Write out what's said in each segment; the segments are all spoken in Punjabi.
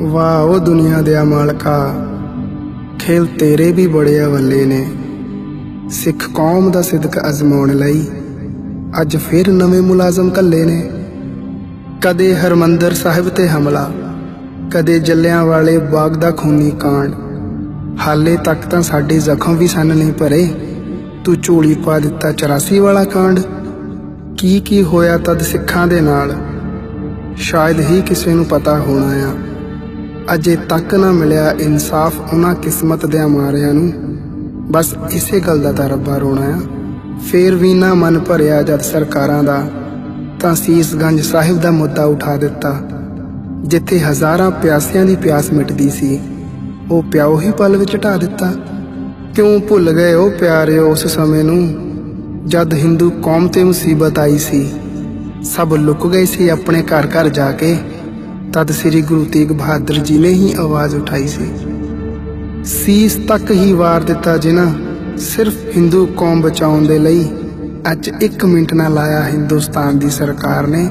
ਵਾਹ, ਉਹ ਦੁਨੀਆ ਦੇ ਮਾਲਕਾ। ਖੇਲ ਤੇਰੇ ਵੀ ਬੜੇ ਅਵੱਲੇ ਨੇ। ਸਿੱਖ ਕੌਮ ਦਾ ਸਿਦਕ ਅਜ਼ਮਾਉਣ ਲਈ ਅੱਜ ਫਿਰ ਨਵੇਂ ਮੁਲਾਜ਼ਮ ਕੱਲੇ ਨੇ। ਕਦੇ ਹਰਮੰਦਰ ਸਾਹਿਬ ਤੇ ਹਮਲਾ, ਕਦੇ ਜੱਲਿਆਂ ਵਾਲੇ ਬਾਗ ਦਾ ਖੂਨੀ ਕਾਂਡ। ਹਾਲੇ ਤੱਕ ਤਾਂ ਸਾਡੇ ਜ਼ਖਮ ਵੀ ਸਨ ਨਹੀਂ ਭਰੇ। ਤੂੰ ਝੋਲੀ ਪਾ ਦਿੱਤਾ 84 ਵਾਲਾ ਕਾਂਡ। ਕੀ ਕੀ ਹੋਇਆ ਤਦ ਸਿੱਖਾਂ ਦੇ ਨਾਲ? ਸ਼ਾਇਦ ਹੀ ਕਿਸੇ ਨੂੰ ਪਤਾ ਹੋਣਾ ਆ। ਅਜੇ ਤੱਕ ਨਾ ਮਿਲਿਆ ਇਨਸਾਫ ਉਹਨਾਂ ਕਿਸਮਤ ਦੇ ਮਾਰਿਆਂ ਨੂੰ। ਬਸ ਇਸੇ ਗੱਲ ਦਾ ਤਾਂ ਰੱਬਾ ਰੋਣਾ ਆ। ਫੇਰ ਵੀ ਨਾ ਮਨ ਭਰਿਆ ਜਦ ਸਰਕਾਰਾਂ ਦਾ, ਤਾਂ ਸੀਸਗੰਜ ਸਾਹਿਬ ਦਾ ਮੁੱਦਾ ਉਠਾ ਦਿੱਤਾ। ਜਿੱਥੇ ਹਜ਼ਾਰਾਂ ਪਿਆਸਿਆਂ ਦੀ ਪਿਆਸ ਮਿਟਦੀ ਸੀ, ਉਹ ਪਿਆਉ ਹੀ ਪਲ ਵਿੱਚ ਢਾ ਦਿੱਤਾ। ਕਿਉਂ ਭੁੱਲ ਗਏ ਉਹ ਪਿਆਰਿਓ ਉਸ ਸਮੇਂ ਨੂੰ, ਜਦ ਹਿੰਦੂ ਕੌਮ ਤੇ ਮੁਸੀਬਤ ਆਈ ਸੀ। ਸਭ ਲੁਕ ਗਏ ਸੀ ਆਪਣੇ ਘਰ ਘਰ ਜਾ ਕੇ। ਤਦ ਸ੍ਰੀ ਗੁਰੂ ਤੇਗ ਬਹਾਦਰ ਜੀ ਨੇ ਹੀ ਆਵਾਜ਼ ਉਠਾਈ ਸੀ। ਸੀਸ ਤੱਕ ਹੀ ਵਾਰ ਦਿੱਤਾ ਜਿਨ੍ਹਾਂ ਸਿਰਫ ਹਿੰਦੂ ਕੌਮ ਬਚਾਉਣ ਦੇ ਲਈ ਅੱਜ 1 ਮਿੰਟ ਨਾ ਲਾਇਆ ਹਿੰਦੁਸਤਾਨ ਦੀ ਸਰਕਾਰ ਨੇ,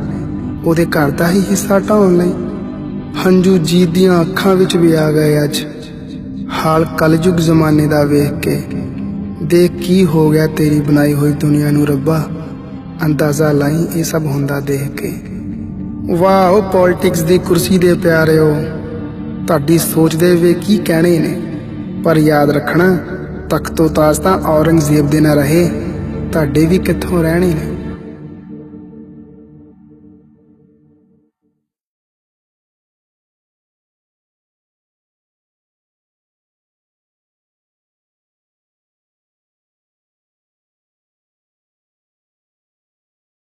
ਉਹਦੇ ਘਰ ਦਾ ਹੀ ਹਿੱਸਾ ਢਾਉਣ ਲਈ। ਹੰਝੂ ਜੀਤ ਦੀਆਂ ਅੱਖਾਂ ਵਿੱਚ ਵੀ ਆ ਗਏ ਅੱਜ। ਹਾਲ ਕਲਯੁਗ ਜ਼ਮਾਨੇ ਦਾ ਵੇਖ ਕੇ। ਦੇਖ ਕੀ ਹੋ ਗਿਆ ਤੇਰੀ ਬਣਾਈ ਹੋਈ ਦੁਨੀਆ ਨੂੰ ਰੱਬਾ। ਅੰਦਾਜ਼ਾ ਲਾਈ ਇਹ ਸਭ ਹੁੰਦਾ ਦੇਖ ਕੇ। ਵਾਹ, ਉਹ ਪੋਲਿਟਿਕਸ ਦੀ ਕੁਰਸੀ ਦੇ ਪਿਆਰਿਓ। ਤੁਹਾਡੀ ਸੋਚ ਦੇ ਵੇ ਕੀ ਕਹਿਣੇ ਨੇ। ਪਰ ਯਾਦ ਰੱਖਣਾ, ਤਖਤੋ ਤਾਜ ਤਾਂ ਔਰੰਗਜ਼ੇਬ ਦੇ ਨਾ ਰਹੇ। ਤੁਹਾਡੇ ਵੀ ਕਿੱਥੋਂ ਰਹਿਣੇ ਨੇ?